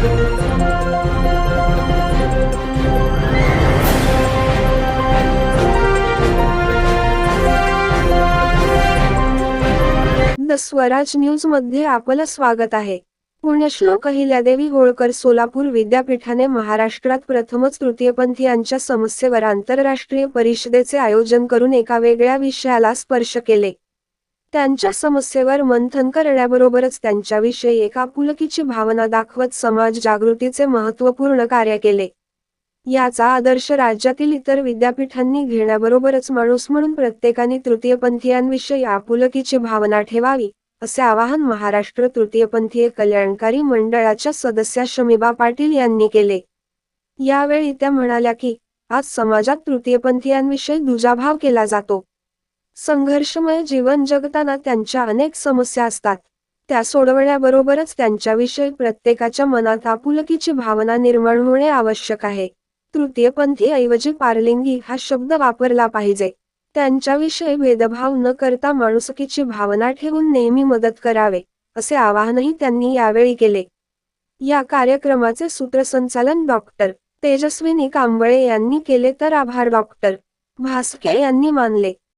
The Swaraj न्यूजमध्ये आपलं स्वागत आहे. पुण्यश्लोक अहिल्यादेवी होळकर सोलापूर विद्यापीठाने महाराष्ट्रात प्रथमच तृतीयपंथीयांच्या समस्येवर आंतरराष्ट्रीय परिषदेचे आयोजन करून एका वेगळ्या विषयाला स्पर्श केले. त्यांच्या समस्येवर मंथन करण्याबरोबरच त्यांच्याविषयी एका आपुलकीची भावना दाखवत समाज जागृतीचे महत्त्वपूर्ण कार्य केले. याचा आदर्श राज्यातील इतर विद्यापीठांनी घेण्याबरोबरच माणूस म्हणून प्रत्येकाने तृतीयपंथीयांविषयी आपुलकीची भावना ठेवावी असे आवाहन महाराष्ट्र तृतीयपंथीय कल्याणकारी मंडळाच्या सदस्या शमीबा पाटील यांनी केले. यावेळी त्या म्हणाल्या की आज समाजात तृतीयपंथीयांविषयी दुजाभाव केला जातो. संघर्षमय जीवन जगताना त्यांच्या अनेक समस्या असतात. त्या सोडवण्याबरोबरच त्यांच्याविषयी प्रत्येकाच्या मनात आपुलकीची भावना निर्माण होणे आवश्यक आहे. तृतीयपंथी ऐवजी पारलिंगी हा शब्द वापरला पाहिजे. त्यांच्याविषयी भेदभाव न करता माणुसकीची भावना ठेवून नेहमी मदत करावे असे आवाहनही त्यांनी यावेळी केले. या कार्यक्रमाचे सूत्रसंचालन डॉक्टर तेजस्विनी कांबळे यांनी केले तर आभार डॉक्टर भास्के यांनी मानले.